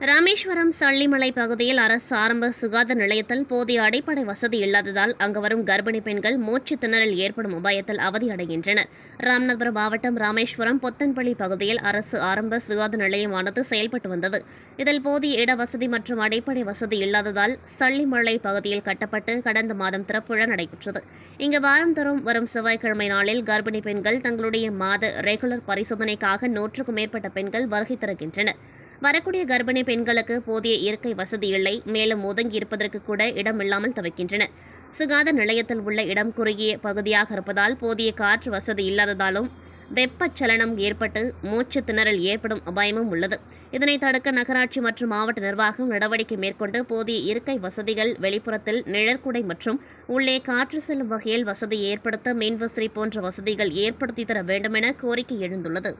ராமேஸ்வரம் சள்ளிமலை பகுதியில் அரசு ஆரம்ப சுகாதார நிலையத்தில் போதிய அடிப்படை வசதி இல்லாததால் அங்கு வரும் கர்ப்பிணி பெண்கள் மூச்சு திணறல் ஏற்படும் அபாயத்தில் அவதியடைகின்றனர் ராமநாதபுரம் மாவட்டம் ராமேஸ்வரம் பொத்தன்பள்ளி பகுதியில் அரசு ஆரம்ப சுகாதார நிலையமானது செயல்பட்டு வந்தது. இதில் போதிய இட வசதி மற்றும் அடிப்படை வசதி இல்லாததால் சள்ளிமலை பகுதியில் கட்டப்பட்டு கடந்த மாதம் திறப்புழா நடைபெற்றது. இங்கு வாரந்தோறும் வரும் செவ்வாய்க்கிழமை நாளில் கர்ப்பிணி பெண்கள் தங்களுடைய மாத ரெகுலர் பரிசோதனைக்காக நூற்றுக்கும் மேற்பட்ட பெண்கள் வருகை தருகின்றனர். வரக்கூடிய கர்ப்பிணி பெண்களுக்கு போதிய இயற்கை வசதி இல்லை. மேலும் ஒதுங்கி இருப்பதற்கு கூட இடம் இல்லாமல் தவிக்கின்றனர் சுகாதார நிலையத்தில் உள்ள இடம் குறுகிய பகுதியாக இருப்பதால் போதிய காற்று வசதி இல்லாததாலும் வெப்பச்சலனம் ஏற்பட்டு மூச்சு திணறல் ஏற்படும் அபாயமும் உள்ளது. இதனை தடுக்க நகராட்சி மற்றும் மாவட்ட நிர்வாகம் நடவடிக்கை மேற்கொண்டு போதிய இருக்கை வசதிகள் வெளிப்புறத்தில் நிழற்குடை மற்றும் உள்ளே காற்று செல்லும் வகையில் வசதி ஏற்படுத்த மின்விசிறி போன்ற வசதிகள் ஏற்படுத்தி தர வேண்டுமென கோரிக்கை எழுந்துள்ளது.